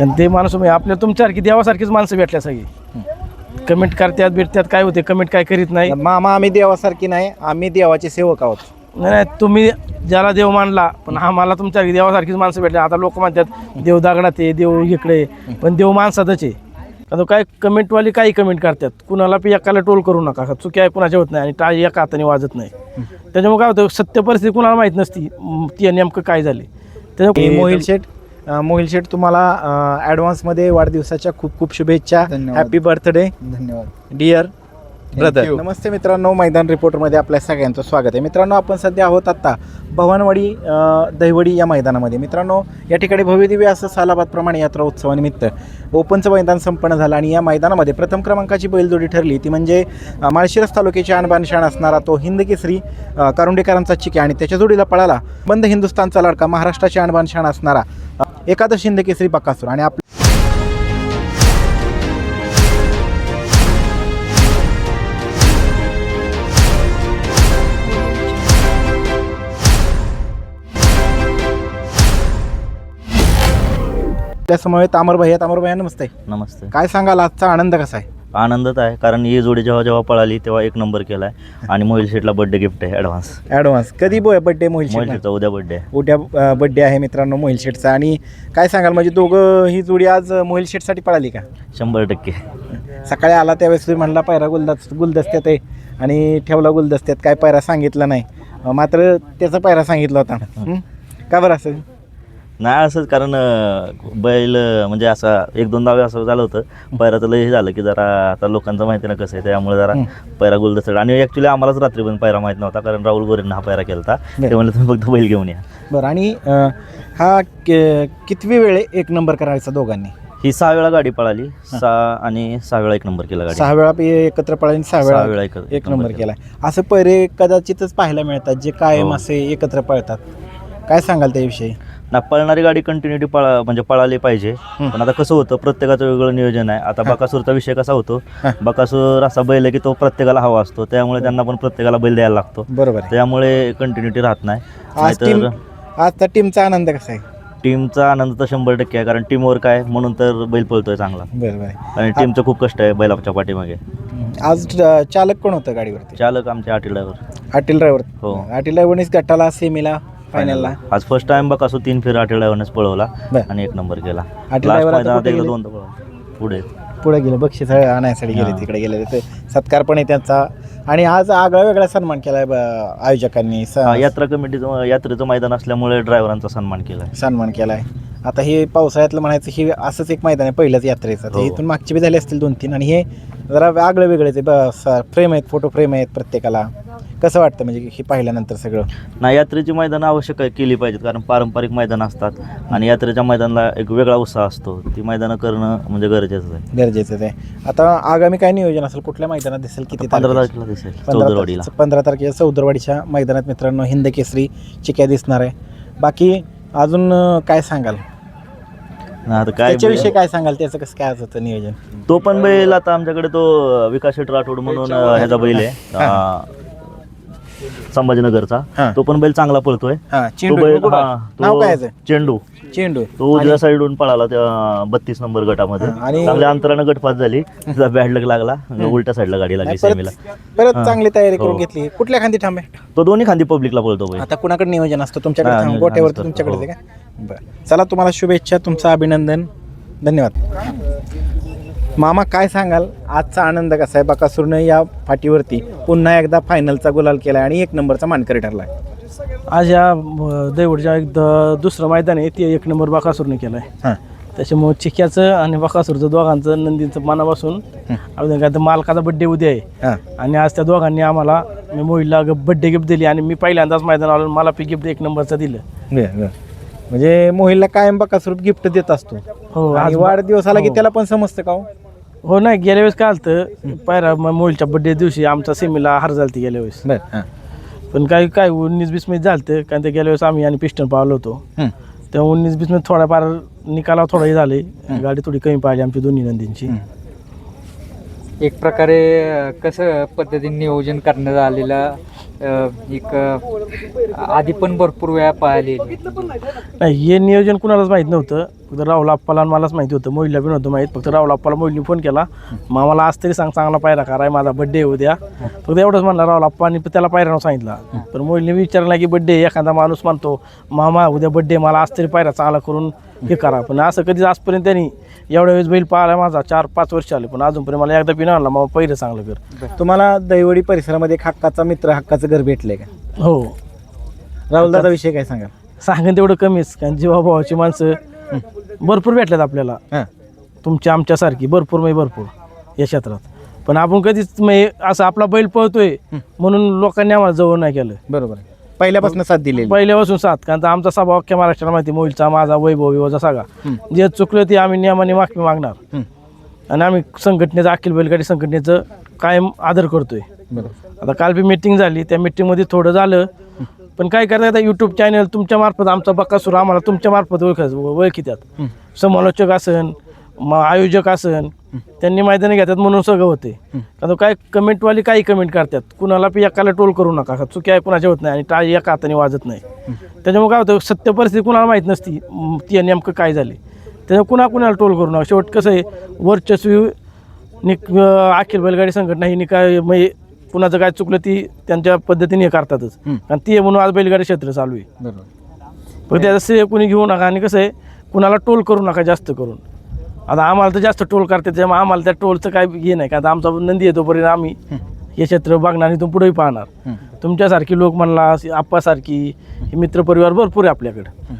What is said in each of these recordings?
आणि ते माणूस म्हणजे आपल्या तुमच्यासारखी देवासारखीच माणसं भेटल्या सगळी. कमेंट करतात भेटतात काय होते कमेंट काय करीत नाही. मामा आम्ही देवासारखी नाही आम्ही देवाचे सेवक आहोत. नाही नाही, तुम्ही ज्याला देव मानला पण आम्हाला तुमच्या देवासारखीच माणसं भेटले आता लोक म्हणतात देव दगडात आहे देव इकडे. पण देव माणसातच आहे. आता काय कमेंटवाली काही कमेंट करतात. कुणाला पी एकाला टोल करू नका. चुकी आहे कुणाच्या होत नाही आणि टाळी एका हाताने वाजत नाही. त्याच्यामुळे काय होतं सत्य परिस्थिती कुणाला माहीत नसती. ती नेमकं काय झाले. त्याच्यामुळे मोहिल शेठ मोहिल शेठ तुम्हाला ॲडव्हान्समध्ये वाढदिवसाच्या खूप खूप शुभेच्छा. धन्यवाद. हॅपी बर्थडे धन्यवाद. Dear brother. नमस्ते मित्रांनो मैदान रिपोर्टरमध्ये आपल्या सगळ्यांचं स्वागत आहे. मित्रांनो आपण सध्या आहोत आत्ता भवानवाडी दहिवडी या मैदानामध्ये. मित्रांनो या ठिकाणी भव्यदिव्य असं सालाबादप्रमाणे यात्रा उत्सवानिमित्त ओपनचं मैदान संपन्न झालं आणि या मैदानामध्ये प्रथम क्रमांकाची बैलजोडी ठरली. ती म्हणजे माळशिरस तालुक्याची आणबान शाण असणारा तो हिंद केसरी कारुंडेकरांचा चिके आणि त्याच्या जोडीला पळाला बंद हिंदुस्थानचा लडका महाराष्ट्राची आणबान शाण असणारा एकादश हिंद केसरी बकासूर आणि आप आपल्या समवेत अमर भैया अमर भैया नमस्ते. नमस्ते. काय सांगाल? आजचा आनंद कसा आहे? आनंदच आहे कारण ही जोडी जेव्हा जेव्हा पळाली तेव्हा एक नंबर केलाय. आणि मोहिल शेटला बर्थडे गिफ्ट आहे ॲडव्हान्स ॲडव्हान्स कधी बो बड्डे मोहिल मोहिल शेटचा उद्या बर्थडे आहे. उद्या बड्डे आहे मित्रांनो मोहिल शेठचा आणि काय सांगाल? म्हणजे दोघं ही जोडी आज मोहिल शेठसाठी पळाली का? शंभर टक्के. सकाळी आला त्यावेळेस तुम्ही म्हणला पायरा गुलदस्त गुलदस्त्यात आहे. आणि ठेवला गुलदस्त्यात काय पायरा सांगितला नाही. अं, मात्र त्याचा पायरा सांगितला होता. हं? का बरं असं? नाही असंच कारण अं, बैल अं, म्हणजे असा एक दोन दावे असं झालं होतं पैराचं लय हे झालं की जरा आता लोकांचं माहिती ना कसं आहे त्यामुळे जरा. पैरा गुलदस्ता आणि ॲक्च्युली आम्हालाच रात्री पण पैरा माहीत नव्हता कारण राहुल गोरेंना हा पैरा केला होता. ते म्हणलं तुम्ही फक्त बैल घेऊन या. बरं आणि अं, हा के- कितवी वेळ एक नंबर करायचा दोघांनी? ही सहा वेळा गाडी पळाली. सहा आणि सहा वेळा एक नंबर केला गाडी. सहा वेळा पे- एकत्र पळाली सहा सहा वेळा वेळा एक- एक नंबर केलाय असं पैरे कदाचितच पाहायला मिळतात जे कायम हो. असे एकत्र पळतात. काय सांगाल त्याविषयी? ना पळणारी गाडी कंटिन्युटी पळा म्हणजे पळाली पाहिजे. पण आता कसं होतं प्रत्येकाचं वेगळं नियोजन आहे. आता बकासूरचा विषय कसा होतो. बकासूर असा बैल आहे की तो प्रत्येकाला हवा असतो. त्यामुळे त्यांना पण प्रत्येकाला बैल द्यायला लागतो. बरोबर आहे. त्यामुळे कंटिन्युटी राहत नाही. आज टीम नाहीतर आजचा टीमचा आनंद कसा आहे? टीमचा आनंद तर शंभर टक्के आहे. कारण टीमवर्क आहे म्हणून तर बैल पळतोय चांगला. बरोबर आहे. आणि टीमचं खूप कष्ट आहे बैलाच्या पाठीमागे. आज चालक कोण होतं गाडीवरती? चालक आमचे आटी ड्रायव्हर अटील ड्रायव्हर हो. अटील ड्रायव्हरनीच गटाला सेमीला फायनलला आज फर्स्ट टाइम बकासूर तीन फेर आटी ड्रायव्हरनेच पळवला बरं. आणि एक नंबर केला. आटी लास्ट driver आता मैदानात कुठे एकदा गेले? दोनदा पळवला. पुढे. पुढे गेले. बक्षीस आणायसाठी गेले हां. तिकडे गेले. ते सत्कार पण आहे त्यांचा. आणि आज आगळा वेगळा सन्मान केलाय ब- आयोजकांनी. स- हा, यात्रा कमिटीचं यात्रेचं मैदान असल्यामुळे ड्रायव्हरांचा सन्मान केला सन्मान केलाय. आता हे पावसाळ्यातलं म्हणायचं हे असंच एक मैदान आहे पहिल्याच यात्रेचं. ते हो. इथून मागचे बी झाले असतील दोन तीन आणि हे जरा आगळं वेगळेच आहे फ्रेम आहेत फोटो फ्रेम आहेत प्रत्येकाला. कसं वाटतं म्हणजे हे पाहिल्यानंतर सगळं? ना यात्रेची मैदान आवश्यक आहे- केली पाहिजेत. कारण पारंपरिक मैदान असतात आणि यात्रेच्या मैदानाला एक वेगळा उत्साह असतो. ती मैदानं करणं म्हणजे गरजेचं आहे. गरजेचं आहे. आता आगामी काय नियोजन असेल? कुठल्या मैदानात दिसेल? किती पंधरा तारखेला? तारखेला दिसेल पंधरा चौदरवाडीला. तारखेचं- पंधरा तारखेच्या चौदरवाडीच्या मैदानात मित्रांनो हिंद केसरी चिक्या दिसणार आहे. बाकी अजून अं, काय सांगाल? आता काय त्याच्याविषयी काय सांगाल? त्याचं कसं काय होतं नियोजन? तो पण बैल आता आमच्याकडे तो विकास शेट राठोड म्हणून ह्याचा बैल आहे. संभाजीनगरचा. हां. तो पण बैल चांगला पळतोय. हा तो चेंडू बैल कुठं? हा, नाव तो याचं? चेंडू. चेंडू. तो उजव्या साईडून पळाला त्या बत्तीस नंबर गटामध्ये. हा, आणि- चांगल्या अंतरानं गट पास झाली. त्याचा बॅड लग लागला. उलट्या साईडला गाडी लागली नाही, सेमीला. परत परत हां. चांगली तयारी करून हो. घेतली. कुठल्या खांदी थांबे तो दोन्ही खांदी पब्लिकला पळतो बैल आता कुणाकडे नियोजन असतं? तुमच्याकडे हां, थांब. नियोजन गोट्यावरती आम्हीच तुमच्याकडे का? बरं. चला तुम्हाला शुभेच्छा तुमचं अभिनंदन. धन्यवाद. मामा काय सांगाल? आजचा आनंद कसा आहे? बकासूरनं या फाटीवरती पुन्हा एकदा फायनलचा गुलाल केला आणि एक नंबरचा मानकरी ठरलाय. आज या दैवडच्या एक द- दुसरं मैदान आहे ते एक नंबर बकासूरने केलं आहे हां. त्याच्यामुळे चिक्याचं आणि बकासूरचं दोघांचं नंदीचं मनापासून अजून काय तर मालकाचा बड्डे उद्या आहे. हां. आणि आज त्या दोघांनी आम्हाला मी मोहिलला बड्डे गिफ्ट दिली आणि मी पहिल्यांदाच मैदान आलो मला पी गिफ्ट एक नंबरचं दिलं. बरं, बरं. म्हणजे मोहिलला कायम बकासूर गिफ्ट देत असतो. हो आणि आज वाढदिवस आला की हो. त्याला पण समजतं का हो? हो नाही गेल्या वेळेस काय आलं पायरा म- मोहिलच्या बड्डे दिवशी आमचा सेमीला हार झालती गेल्या वेळेस. बरं हां. पण काही काय उन्नीस बीसमध्ये झालं कारण ते गेल्या वेळेस आम्ही आणि पिस्टन पावलो होतो. हं. तेव्हा उन्नीस बीसमध्ये थोडाफार निकाला थोडा हे झाले गाडी थोडी कमी पाहिली आमची दोन्ही नंदींची. एक प्रकारे अ, कसं पद्धतीने नियोजन करण्यात आलेलं? एक आधी पण भरपूर वेळा पाहिलेली नाही हे नियोजन कुणालाच माहीत नव्हतं. फक्त राहुल आप्पाला आणि मलाच माहिती होतं. मोहिला पण नव्हतं माहीत. फक्त राहुल आप्पाला मोहिनी फोन केला. मामाला मला आज तरी सांग चांगला पायरा कराय माझा बड्डे उद्या. फक्त एवढंच म्हणला राहुल आप्पानी त्याला पायरा सांगितला. पण मोहिनी विचारला की बड्डे एखादा माणूस म्हणतो मामा उद्या बड्डे मला आज तरी पायरा चांगला करून हे करा. पण असं कधीच आजपर्यंत त्यांनी एवढ्या वेळेस बैल पाहिला माझा चार पाच वर्ष आले पण अजूनपर्यंत मला एकदा पिन आणला मग पहिलं चांगलं कर तुम्हाला दैवडी परिसरामध्ये एक हक्काचा मित्र हक्काचं घर भेटले का? हो. राहुल दादा विषय काय सांगाल सांगेन तेवढं कमीच कारण जीवाभावाची माणसं भरपूर भेटल्यात आपल्याला. हां. तुमच्या आमच्यासारखी भरपूर म्हणजे भरपूर या क्षेत्रात. पण आपण कधीच म्हणजे असं आपला बैल पळतोय म्हणून लोकांनी आम्हाला जवळ नाही केलं. बरोबर. आहे पहिल्यापासून साथ दिलेली. पहिल्यापासून सात कारण तर आमचा स्वभाव अख्ख्या महाराष्ट्राला माहिती मोहिलचा माझा वैभव विवाचा सगळा. जे चुकलं ते आम्ही नियमाने माफी मागणार. आणि आम्ही संघटनेचं अखिल बैलगाडी संघटनेचं कायम आदर करतोय. आता काल बी मीटिंग झाली त्या मीटिंगमध्ये थोडं झालं. पण काय करतात आता यूट्यूब चॅनल तुमच्या मार्फत आमचा बक्कासूर आम्हाला तुमच्या मार्फत ओळख ओळखीतात. समालोचक असन आयोजक असन त्यांनी मैदानी घेतात म्हणून सगळं होते आता काय कमेंटवाली काही कमेंट करतात. कुणाला पी एकाला टोल करू नका. चुकी आहे कुणाच्या होत नाही आणि टाळी एका हाताने वाजत नाही. त्याच्यामुळे काय होतं सत्य परिस्थिती कुणाला माहीत नसती. ती नेमकं काय झाले. त्याच्यामुळे कुणा कुणाला टोल करू नका. शेवट कसं आहे वर्चस्वी निक अखिल बैलगाडी संघटना ही निकाय म्हणजे कुणाचं काय चुकलं ती त्यांच्या पद्धतीने हे करतातच. आणि ती म्हणून आज बैलगाडी क्षेत्र चालू आहे. पण त्याचं कोणी घेऊ नका आणि कसं आहे कुणाला टोल करू नका जास्त करून. आता आम्हाला तर जास्त टोल करते त्यामुळे आम्हाला त्या टोलचं काय हे नाही का आता आमचा नंदी येतो पर्यंत आम्ही हे क्षेत्र बघणार आणि इथून पुढेही पाहणार. हं. तुमच्यासारखी लोक म्हणला आप्पासारखी हे मित्रपरिवार भरपूर आहे आपल्याकडं.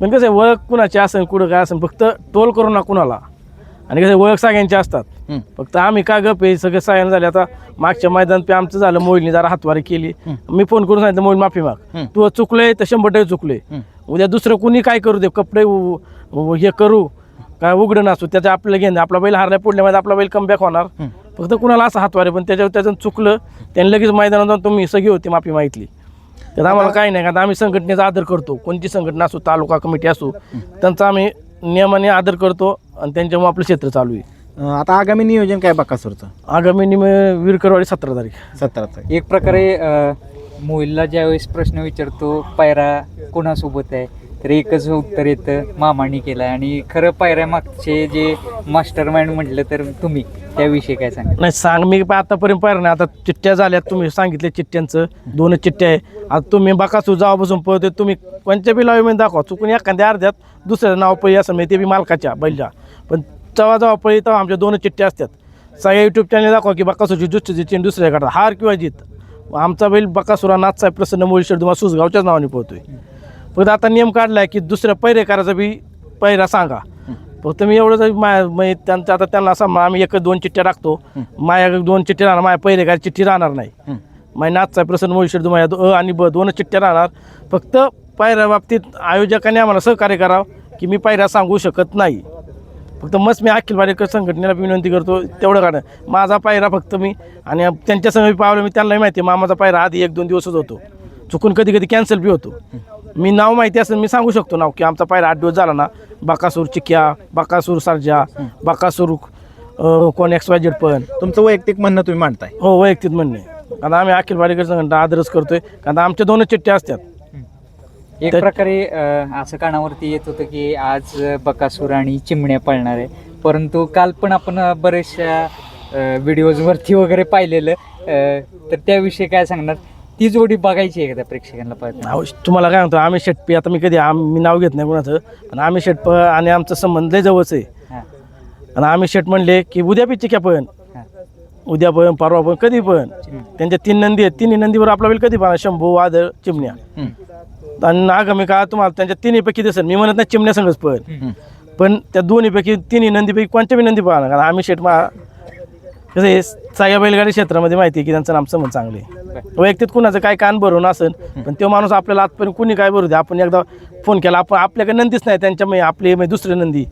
पण कसं आहे ओळख कुणाची असेल कुठं काय असेल फक्त टोल करू नका कुणाला. आणि कसं आहे, ओळख सगळ्यांची असतात. हं. फक्त आम्ही काय गप आहे सगळं सगळ्यांना झाले आता मागच्या मैदान पे आमचं झालं मोहिलनी जरा हातवारी केली. मी फोन करून सांगितलं मोहिल माफी माग. हं. तू चुकलोय तर शंभर टक्के चुकलोय. हं. उद्या दुसरं कुणी काय करू दे कपडे हे करू. काय उघडं नसू त्याचं आपल्याला घेणं आपला बैल हारल्या पुढल्यामध्ये आपला बैल कमबॅक होणार. फक्त कुणाला असं हातवारे पण त्याच्यावर त्याचं चुकलं त्यांनी लगेच मैदानात जाऊन तुम्ही सगळी होती माफी मागितली. तर आम्हाला काही नाही का आम्ही संघटनेचा आदर करतो. कोणती संघटना असो तालुका कमिटी असो त्यांचा आम्ही नियमाने आदर करतो आणि त्यांच्यामुळे आपलं क्षेत्र चालू आहे. आता आगामी नियोजन काय बकासूरचं आगामी निम विरकरवाडी सतरा तारीख. सतराचं एक प्रकारे मोहिलला ज्यावेळेस प्रश्न विचारतो पायरा कोणासोबत आहे? तर एकच उत्तर येतं मामाने केलं आणि खरं पायऱ्या मागचे जे मास्टर माइंड म्हटलं तर तुम्ही त्याविषयी काय सांगा नाही सांग मी पण आतापर्यंत पाहिलं नाही. आता चिठ्ठ्या झाल्यात तुम्ही सांगितले चिठ्ठ्यांचं. दोनच चिठ्ठ्या आहे. आता तुम्ही बकासू जावापासून पळते तुम्ही कोणत्या बी लावी दाखवा. चुकून एखाद्या अर्ध्यात दुसऱ्या नाव पळी असं म्हणजे ते बी मालकाच्या बैलच्या. पण जेव्हा जेव्हा पळी तेव्हा आमच्या दोन चिठ्ठ्या असतात. सगळ्या युट्यूब चॅनल दाखवा की बकासूरची दुसरी चिठ्ठी दुसऱ्याकडे हार किंवा जीत. आमचा बैल बकासुरा नाथसाहेब आहे प्रसन्न मुळीशेड तुम्हाला सुसगावच्याच नावाने पोहतोय फक्त आता नियम काढलाय की दुसऱ्या पैरेकराचा बी पैरा सांगा. फक्त मी एवढंच माया म्हणजे त्यांचं आता त्यांना असं आम्ही एक दोन चिठ्ठ्या टाकतो. माझ्या दोन चिठ्ठी राहणार माझ्या पहिरेकार चिठ्ठी राहणार नाही. माझ्या नाचचा प्रसन्न मुळीशेड तुम्हाला अ आणि ब दोनच चिठ्ठ्या राहणार. फक्त पायऱ्या बाबतीत आयोजकांनी आम्हाला सहकार्य करावं की मी पायऱ्या सांगू शकत नाही. फक्त मस्त मी अखिल भारतीय संघटनेला विनंती करतो तेवढं कारण माझा पायरा फक्त मी आणि त्यांच्यासंग पावलं मी त्यांनाही माहिती आहे मामाचा पायरा आधी एक दोन दिवसच होतो. चुकून कधी कधी कॅन्सल बी होतो. मी नाव माहिती असेल मी सांगू शकतो नाव की आमचा पायरा आठ दिवस झाला ना बाकासूर चिक्या बाकासूर सर्जा बाकासूर कोण एक्स वाय जेड पण. तुमचं वैयक्तिक म्हणणं तुम्ही मांडताय. हो वैयक्तिक म्हणणे. कारण आम्ही अखिल भारतीय संघटना आदरच करतोय. कारण आमच्या दोनच चिठ्ठ्या असतात. एक प्रकारे असं कानावरती येत होतं की आज बकासूर आणि चिमण्या पळणार आहे. परंतु काल पण आपण अ, बऱ्याचशा व्हिडिओजवरती वगैरे पाहिलेलं. तर त्याविषयी काय सांगणार? ती जोडी बघायची त्या प्रेक्षकांना अहो, तुम्हाला काय म्हणतो आम्ही शेटपी आता मी कधी आम मी नाव घेत नाही कोणाचं पण आम्ही शेटप आणि आमचा संबंध लय जवळच आहे. हां. आणि आम्ही शेट म्हणले की उद्या बी चिक्या पण? हां. उद्या पण परवा पण कधी पण? त्यांच्या तीन नंदी आहेत तिन्ही नंदीवर आपला वेळ कधी पण शंभू वादळ चिमण्या. आणि आगामी काळात तुम्हाला त्यांच्या तिन्हीपैकी दिसेल. मी म्हणत नाही चिमण्या संघच पण. पण त्या दोन्हीपैकी तिन्ही नंदीपैकी कोणत्या बी नंदी पाहणार? कारण आम्ही शेट मा कसं आहे सगळ्या बैलगाडी क्षेत्रामध्ये माहिती आहे की त्यांचं नाम समज चांगले वैयक्तिक कुणाचं काय कान भरून असेल पण तो माणूस आपल्याला आजपर्यंत कुणी काय भरू दे? आपण एकदा फोन केला आपण आपल्याकडे नंदीच नाही त्यांच्या म्हणजे आपले म्हणजे दुसरे नंदी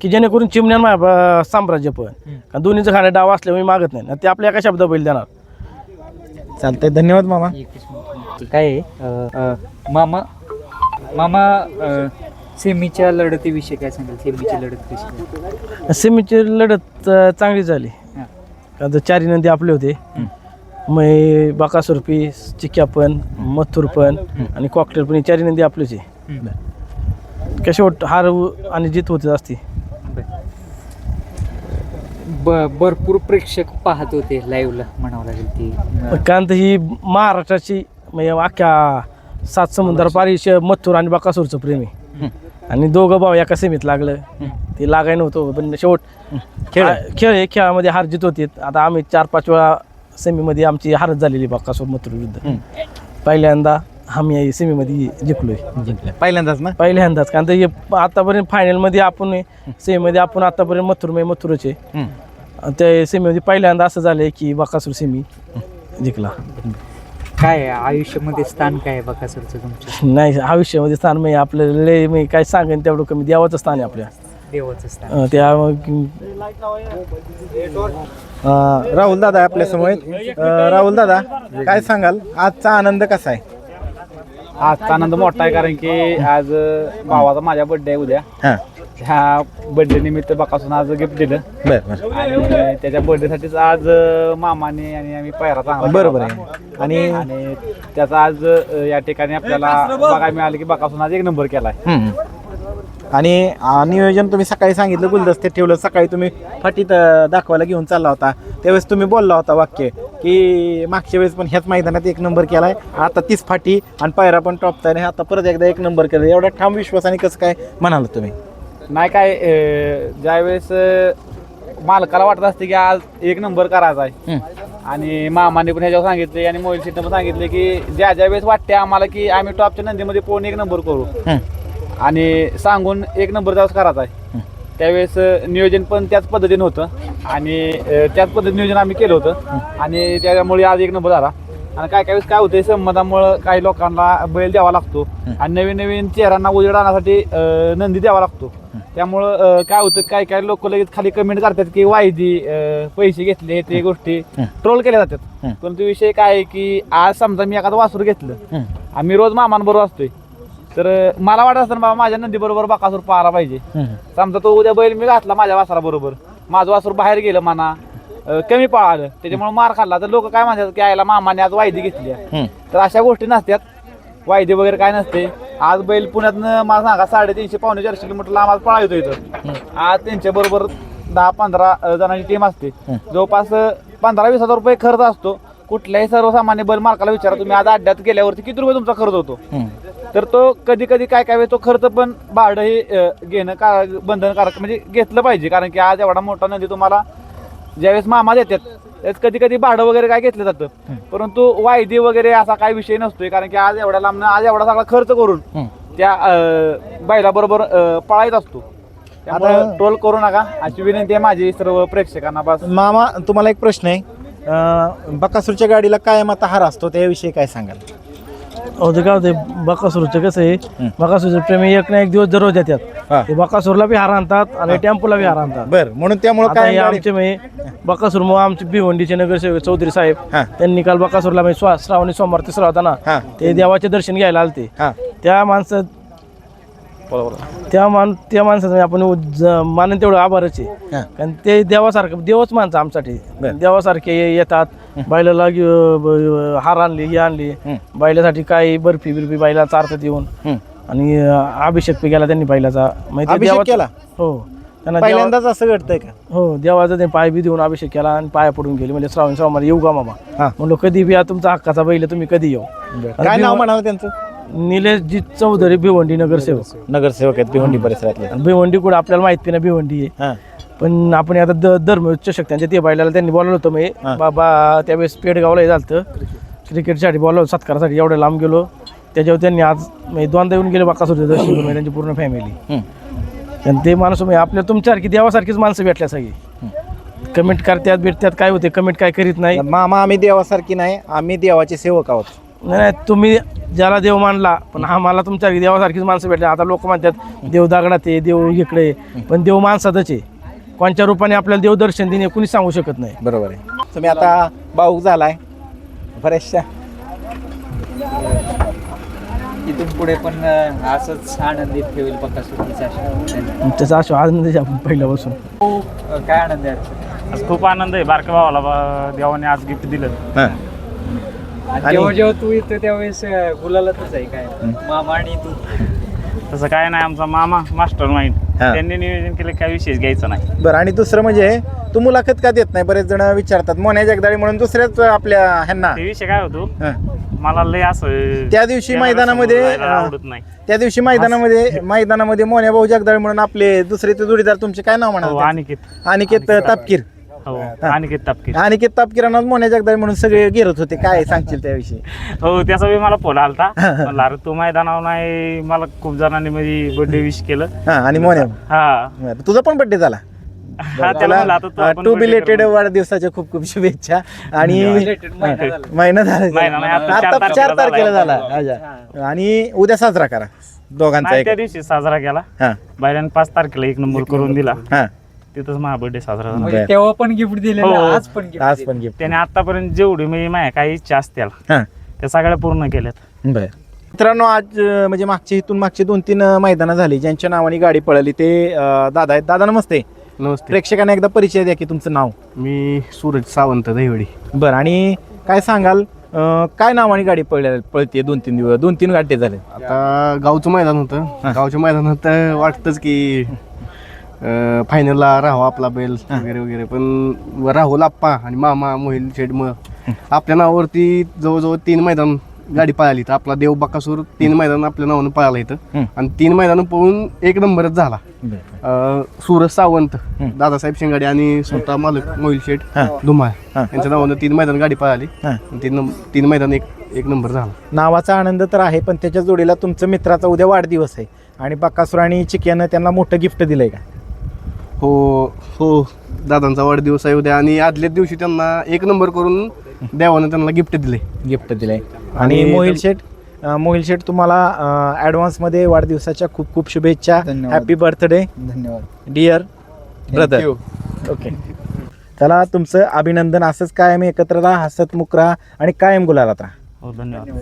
की जेणेकरून चिमण्यान माझ्या साम्राज्य पण. कारण दोन्हीचं खाणं डाव असल्यामुळे मी मागत नाही. आणि ते आपल्या एका शब्द बैल देणार? चालतंय धन्यवाद मामा. काय आहे? अ, अ, मामा मामा अ, सेमीच्या लढतीविषयी काय सांगाल? सेमीची लढत कशी? सेमीची लढत अं, चांगली झाली. हां. आता चारी नंदी आपले होते. मै बाकासूर पी चिक्या पण मथुर पण आणि कॉकटेल पण ही चारी नंदी आपलीच आहे. कशी वाट हार आणि जीत होते असती. ब भरपूर प्रेक्षक पाहत होते लाईव्हला म्हणावं लागेल ती. कारण तर ही महाराष्ट्राची म्हणजे अख्ख्या सात समुद्र पारी श- मथुर आणि बकासूरचं प्रेम आहे. आणि दोघं भाऊ एका सेमीत लागलं. ते लागाय नव्हतं पण शेवट खेळ. खेळ आहे खेळामध्ये हार जीत होते. आता आम्ही चार पाच वेळा सेमीमध्ये आमची हारच झालेली बकासूर मथुर विरुद्ध. पहिल्यांदा आम्ही सेमीमध्ये जिंकलोय. जिंकले. पहिल्यांदाच ना? पहिल्यांदाच कारण हे आतापर्यंत फायनलमध्ये आपण सेमीमध्ये आपण आतापर्यंत मथुर मे मथुरच. त्या सेमीमध्ये पहिल्यांदा असं झालंय की बकासूर सेमी जिंकला. काय? आयुष्यामध्ये स्थान काय बकासूरचं तुमच्या? नाही आयुष्यामध्ये स्थान म्हणजे आपल्याला लय म्हणजे काय सांगेन तेवढं कमी. देवाचं स्थान आहे आपल्या. देवाचं स्थान अं, त्या अं, राहुल दादा आपल्यासमोर. राहुल दादा काय सांगाल? आजचा आनंद कसा आहे? आजचा आनंद मोठा आहे कारण की आज अ, भावाचा माझ्या बर्थडे आहे उद्या. हां. ह्या बर्थडे निमित्त बकासून आज गिफ्ट दिलं. बर बर. आणि त्याच्या birthday साठीच आज अ, मामाने आणि आम्ही पायरा चांगला बरोबर केला होता. आहे. आणि आणि त्याचा आज अ, या ठिकाणी आपल्याला बघायला मिळालं की बकासून आज एक नंबर केलाय. हम्म. आणि नियोजन तुम्ही सकाळी सांगितलं गुलदस्ते ठेवलं सकाळी तुम्ही फाटीत अं, दाखवायला घेऊन चालला होता. त्यावेळेस तुम्ही बोलला होता वाक्य की मागच्या वेळेस पण ह्याच मैदानात एक नंबर केलाय आता तीच फाटी आणि पायरा पण टॉपचा आणि आता परत एकदा एक नंबर केला एवढा ठाम विश्वासाने कसं काय म्हणाल तुम्ही? नाही काय अ, ज्यावेळेस अ, मालकाला वाटत असते की आज एक नंबर करायचा आहे. आणि मामाने पण ह्याच्यावर सांगितले आणि मोबाईल सीटनं पण सांगितले की ज्या ज्या वेळेस वाटते आम्हाला की आम्ही टॉपच्या नंदीमध्ये पोहून एक नंबर करू. आणि सांगून एक नंबर त्यावेळेस करायचा आहे. त्यावेळेस नियोजन पण त्याच पद्धतीने होतं. आणि अ, त्याच पद्धतीने नियोजन आम्ही केलं होतं. आणि त्यामुळे आज एक नंबर झाला. आणि काय काय वेळेस काय होतंय संमतामुळं काही लोकांना बैल द्यावा लागतो. आणि नवीन नवीन चेहऱ्यांना उजेड आणण्यासाठी अ, नंदी द्यावा लागतो. त्यामुळं अ, काय होतं काय काय लोक लगेच खाली कमेंट करतात की वायदी अ, पैसे घेतले ते गोष्टी. ट्रोल केल्या जातात. परंतु विषय काय आहे की आज समजा मी एखादं वासूर घेतलं. आम्ही रोज मामांबरोबर असतोय. तर मला वाटत असतं ना बाबा माझ्या नंदी बरोबर बाकासूर पाहायला पाहिजे. समजा तो उद्या बैल मी घातला माझ्या वासरा बरोबर. माझं वासूर बाहेर गेलं म्हणा अ, कमी पळालं. त्याच्यामुळे मार खाल्ला. तर लोक काय म्हणतात की आयला मामाने आज वायदी घेतली आहे. तर अशा गोष्टी नसतात. वायदे वगैरे काय नसते. आज बैल पुण्यातनं मला सांगा साडेतीनशे पावणे चारशे किलोमीटर लांब आज पळा येतो इथं. आज त्यांच्या बरोबर दहा पंधरा अ, जणांची टीम असते. जवळपास अ, पंधरा वीस हजार रुपये खर्च असतो. कुठल्याही सर्वसामान्य बैल मालकाला विचारा तुम्ही आज अड्ड्यात गेल्यावरती किती रुपये तुमचा खर्च होतो? तर तो कधी कधी काय काय वेळ तो खर्च पण भाडं हे घेणं का बंधनकारक म्हणजे घेतलं पाहिजे. कारण की आज एवढा मोठा नदी तुम्हाला ज्यावेळेस मामा देतात त्यावेळेस कधी कधी भाडं वगैरे काय घेतलं जातं. परंतु वायदी वगैरे असा काही विषय नसतोय. कारण की आज एवढ्या लांब आज एवढा सगळा खर्च करून त्या बैलाबरोबर पळायत असतो. त्यामुळे ट्रोल करू नका. अशी विनंती आहे माझी सर्व प्रेक्षकांना. बस. मामा तुम्हाला एक प्रश्न आहे. बकासूरच्या गाडीला कायम आता हार असतो त्याविषयी काय सांगाल? अहो ते काय होते बकासूरचं कसं आहे बकासूरचं प्रेमी एक ना एक दिवस दररोज हा. येतात ते बकासूरला बी हार आणतात आणि टेम्पोला बी हार आणतात बर म्हणून त्यामुळे आता काय आमचे म्हणजे बकासूर मग आमचे भिवंडीचे नगरसेवक चौधरी साहेब हा. त्यांनी काल बकासूरला म्हणजे स्वा- श्रावणी सोमवार तिसरा होता हा. ना ते देवाचे दर्शन घ्यायला आलते हा त्या माणसं त्या मान त्या माणसाचं आपण ज- मानेन तेवढं आभारच आहे. हा. कारण ते देवासारखं देवच माणसं आमच्यासाठी. बरं. देवासारखे ये- येतात. बैलाला ब- हार आणली ही आणली. हं. बैलासाठी काही बर्फी बिर्फी बैला चारतात येऊन हं. आणि अं, अभिषेक पे केला त्यांनी बैलाचा म्हणजे ते अभिषेक देवाचं- केला? हो. त्यांना देवा- पहिल्यांदाच असं घडतंय का? हो देवाचा ते पाय बी देऊन अभिषेक केला आणि पाया पडून गेले. म्हणजे श्रावण सोमवार येऊ का मामा? हा. म्हणलो कधी बी या तुमचा हक्काचा बैल आहे, तुम्ही कधी येऊ? काय नाव म्हणाल त्यांचं? निलेशजी चौधरी भिवंडी नगरसेवक. नगरसेवक आहेत भिवंडी परिसरातले. आणि भिवंडी कुठं आपल्याला माहिती नाही भिवंडी. आहे हा. पण आपण आता द धर्म चषक त्यांच्या ते बैलाला त्यांनी बोलवलं होतं मी. बाबा त्यावेळेस पेडगावला हे झालं क्रिकेटसाठी बोलवलं सत्कारासाठी एवढं लांब गेलो. त्याच्यावर त्यांनी आज म्हणजे दोनदा येऊन गेले बाकास होते दर्शन करून त्यांची पूर्ण फॅमिली. आणि ते माणूस म्हणजे आपल्या तुमच्यासारखी देवासारखीच माणसं भेटल्या सगळी. कमेंट करतात भेटतात काय होते कमेंट काय करीत नाही. मामा आम्ही देवासारखी नाही आम्ही देवाचे सेवक आहोत. नाही नाही, तुम्ही ज्याला देव मानला पण आम्हाला तुमच्या देवासारखीच माणसं भेटले. आता लोक म्हणतात देव दगडात आहे देव इकडे आहे. पण देव माणसातच आहे. कोणत्या रूपाने आपल्याला देव दर्शन देणे कुणी सांगू शकत नाही. बरोबर आहे. तुम्ही आता भाऊक झालाय. बऱ्याचशा. इथून पुढे पण अं, असंच आनंदित ठेवेल आणि त्याचा अशा आनंद आहे आपण पहिल्यापासून. काय आनंद आहे? आज खूप आनंद आहे. बारक्या भावाला बा- देवाने आज गिफ्ट दिलं. हां. आणि जेव्हा जेव्हा तू येतो त्यावेळेस गुलालातच आहे काय? मामा आणि तू. तसं काय नाही आमचा मामा मास्टर माइंड हा. त्यांनी नियोजन केलं काय विशेष घ्यायचं नाही. बरं आणि दुसरं म्हणजे तू मुलाखत का देत नाही? बरेच जण विचारतात मोन्या जगदाळी म्हणून दुसऱ्याच आपल्या ह्यांना. ते विषय काय होतो? हं. मला लय असं त्या दिवशी मैदानामध्ये, समोर जायला अं, आवडत नाही. त्या दिवशी मैदानामध्ये मैदानामध्ये मोन्या भाऊ जगदाळे म्हणून आपले दुसरे ते जोडीदार तुमचे काय नाव हो म्हणा अनिकेत अनिकेत. तापकीर. हो. अनिकेत तापकीर अनिकेत तापकिरांना मोन्या जगदाळे म्हणून सगळे घेरत होते. काय सांगशील त्याविषयी? हो त्याचा बी मला फोन आलता. म्हणलं अरे तू मैदानावर नाही मला खूप जणांनी म्हणजे बर्थडे विश केलं. हा आणि मोन्या? हा. बरं, तुझा पण बर्थडे झाला. हा त्याला म्हणलं आता तू आपण टू birthday बिलेटेड. वाढदिवसाच्या खूप खूप शुभेच्छा. आणि महिना झाला. महिना नाही, आता चार आता तारखेला चार तारखेला झाला. झाला. अच्छा. आणि उद्या साजरा करा. दोघांचा नाही एक त्या दिवशी साजरा केला. हा. पाच तारखेला एक नंबर करून दिला. हा. तिथंच माझा बर्थडे साजरा झाला. म्हणजे. तेव्हा पण गिफ्ट दिलेलं हो. आज पण गिफ्ट आज पण गिफ्ट त्याने आतापर्यंत जेवढी मी माझ्या काही इच्छा असतील हा. त्या सगळ्या पूर्ण केल्यात. बर. मित्रांनो आज अं, म्हणजे मागची इथून मागची दोन तीन अं, मैदानं झाली. ज्यांच्या नावाने गाडी पळाली ते अं, दादा आहेत. दादा नमस्ते. नमस्ते. प्रेक्षकांना एकदा परिचय द्या की तुमचं नाव. मी सूरज सावंत दहिवडी बरं आणि काय सांगाल? अं, काय नावाने गाडी पळल्या पळते दोन तीन दिवस? दोन तीन गाडी झाले. आता गावचं मैदान होतं. गावच्या मैदानात वाटतंच की फायनलला राहावा आपला बैल वगैरे वगैरे. पण राहुल आप्पा आणि मामा मोहिल शेड मग आपल्या नावावरती जवळजवळ तीन मैदान गाडी पळाली तर आपला देव बकासूर तीन मैदान आपल्या नावानं पळाला इथं. आणि तीन मैदान पळून एक नंबरच झाला. सूरज सावंत दादासाहेब शिंगाडे आणि स्वतः मालक मोहिल शेठ. धुमाळ. यांच्या नावानं तीन मैदान गाडी पळाली. तीन तीन मैदान एक एक नंबर झाला. नावाचा आनंद तर आहे पण त्याच्या जोडीला तुमचं मित्राचा उद्या वाढदिवस आहे. आणि बकासूर आणि चिक्यानं त्यांना मोठं गिफ्ट दिलंय का? हो हो. दादांचा वाढदिवस आहे उद्या आणि आदल्याच दिवशी त्यांना एक नंबर करून देवानं त्यांना गिफ्ट दिले गिफ्ट दिलंय. आणि आणि मोहिल शेठ अं, मोहिल शेठ तुम्हाला ॲडव्हान्समध्ये वाढदिवसाच्या खूप खूप शुभेच्छा. हॅपी बर्थडे धन्यवाद. डिअर ब्रदर ओके चला तुमचं अभिनंदन असंच कायम एकत्र राहा हसत मुकरा आणि कायम गुलालात राहा. हो धन्यवाद.